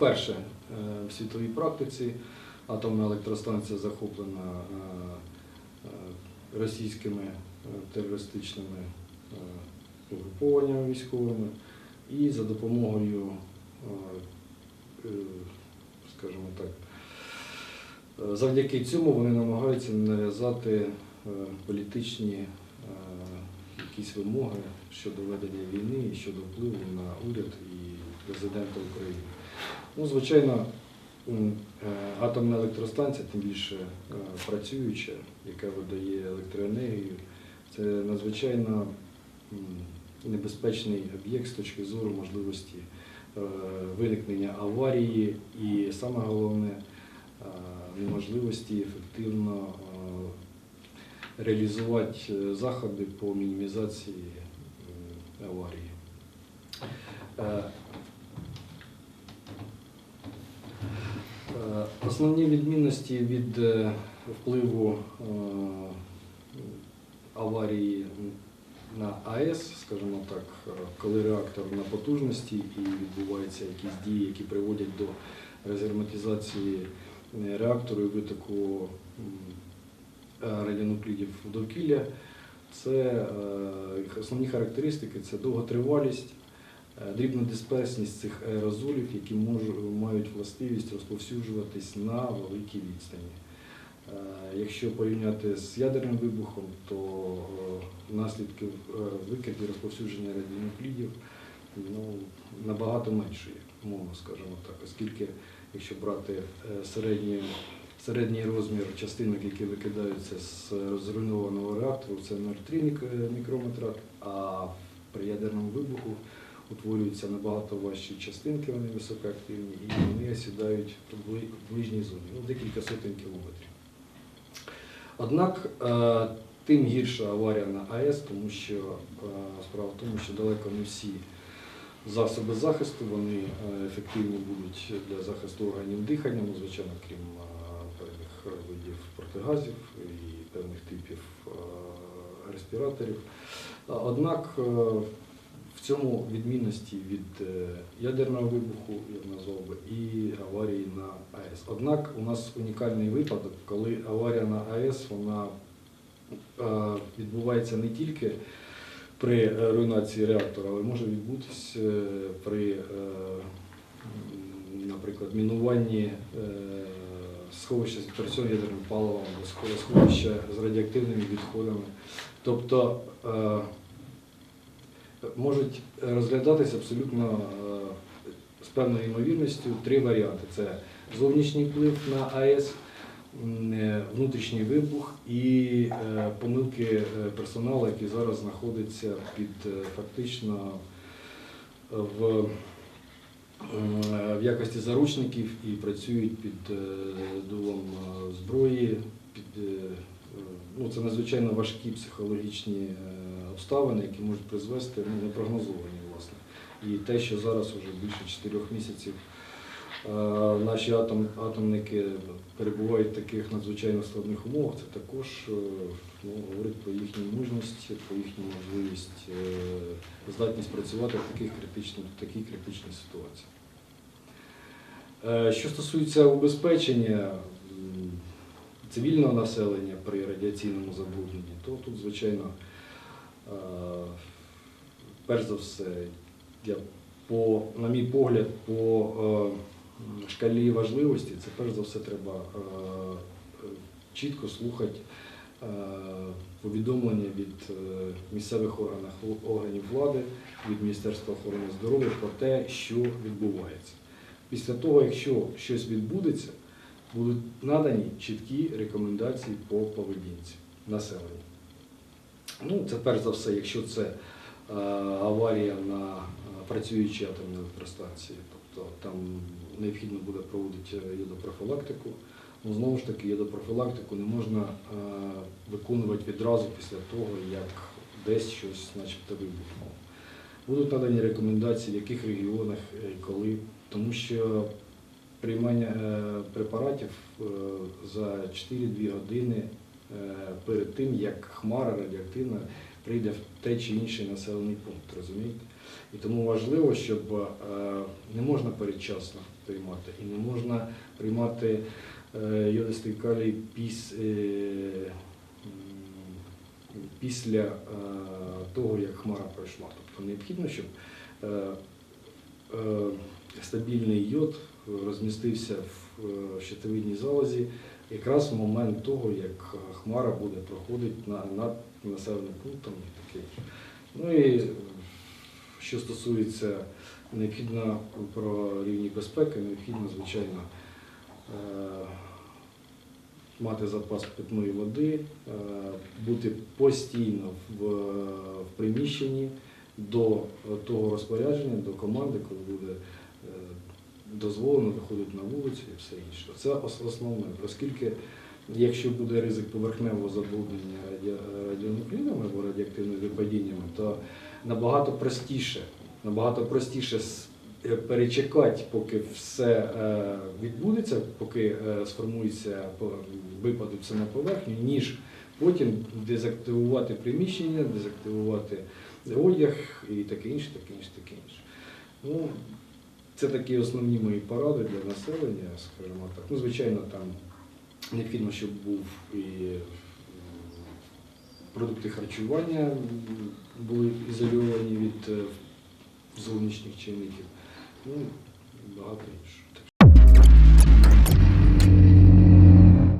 вперше е, в світовій практиці атомна електростанція захоплена е, е, російськими терористичними угрупованнями військовими і за допомогою, скажімо так, завдяки цьому вони намагаються нав'язати політичні якісь вимоги щодо ведення війни і щодо впливу на уряд і президента України. Ну, звичайно, е, атомна електростанція, тим більше е, працююча, яка видає електроенергію, це надзвичайно небезпечний об'єкт з точки зору можливості е, виникнення аварії і саме головне неможливості ефективно реалізувати заходи по мінімізації аварії. Е, е, Основні відмінності від е, впливу е, аварії на АЕС, скажімо так, е, коли реактор на потужності і відбуваються якісь дії, які приводять до розгерметизації е, реактору і витоку радіонуклідів довкілля, це основні характеристики це довготривалість, дрібнодисперсність цих аерозолів, які мають властивість розповсюджуватись на великій відстані. Е, Якщо порівняти з ядерним вибухом, то е, наслідки е, викидів розповсюдження радіонуклідів ну, набагато менші, мовно скажімо так, оскільки якщо брати е, середній, середній розмір частинок, які викидаються з зруйнованого реактору, це 0,3 мік- мікрометра, а при ядерному вибуху утворюються набагато важчі частинки, вони високоактивні, і вони осідають в ближній зоні, ну, декілька сотень кілометрів. Однак е, тим гірша аварія на АЕС, тому що е, справа в тому, що далеко не всі засоби захисту вони е, ефективні будуть для захисту органів дихання, ну, звичайно, крім певних видів протигазів і певних типів респіраторів. Однак в цьому відмінності від е, ядерного вибуху, я назвав би, і аварії на АЕС. Однак у нас унікальний випадок, коли аварія на АЕС вона е, відбувається не тільки при руйнації реактора, але може відбутись е, при, наприклад, мінуванні сховища з відпрацьованим ядерним паливом сховища з радіоактивними відходами. Тобто можуть розглядатися абсолютно е, з певною ймовірністю три варіанти: це зовнішній вплив на АЕС, е, внутрішній вибух і е, помилки персоналу, який зараз знаходиться під фактично в, в якості заручників і працюють під дулом зброї. Під, ну, це надзвичайно важкі психологічні обставини, які можуть призвести ну, непрогнозовані, власне. І те, що зараз вже більше чотирьох місяців е, наші атом, атомники перебувають в таких надзвичайно складних умовах, це також е, ну, говорить про їхню мужність, про їхню можливість, е, здатність працювати в таких критичних, в такій критичній ситуації. Що стосується убезпечення цивільного населення при радіаційному забрудненні, то тут, звичайно, перш за все, я по, на мій погляд, по е, шкалі важливості, це перш за все треба е, е, чітко слухати е, повідомлення від е, місцевих органів, органів влади, від Міністерства охорони здоров'я про те, що відбувається. Після того, якщо щось відбудеться, будуть надані чіткі рекомендації по поведінці населення. Ну, це перш за все, якщо це е, аварія на е, працюючій атомній електростанції, тобто там необхідно буде проводити е, йодопрофілактику. Ну, знову ж таки, йодопрофілактику не можна виконувати відразу після того, як десь щось начебто вибухнуло. Будуть надані рекомендації, в яких регіонах, і коли, тому що приймання препаратів за 4-2 години перед тим, як хмара радіоактивна прийде в той чи інший населений пункт, розумієте? І тому важливо, щоб е, не можна передчасно приймати і не можна приймати е, йодистий калій е, м, після е, того, як хмара пройшла. Тобто необхідно, щоб е, е, стабільний йод розмістився в е, щитовидній залозі якраз в момент того, як е, хмара буде проходити на, над населеним пунктом і таке. Ну і е, що стосується необхідно про рівні безпеки, необхідно, звичайно, е, мати запас питної води, бути постійно в, приміщенні до того розпорядження, до команди, коли буде дозволено виходити на вулицю і все інше. Це основне, оскільки якщо буде ризик поверхневого забруднення раді- радіонуклідами або радіоактивними випадіннями, то набагато простіше, набагато простіше е, перечекати, поки все е, відбудеться, поки е, сформується, по- все на поверхню, ніж потім дезактивувати приміщення, дезактивувати одяг і таке інше, таке інше, таке інше. Ну, це такі основні мої поради для населення, скажімо так. Ну, звичайно, там необхідно, щоб був і продукти харчування були ізольовані від е, зовнішніх чинників. Ну, багато іншого.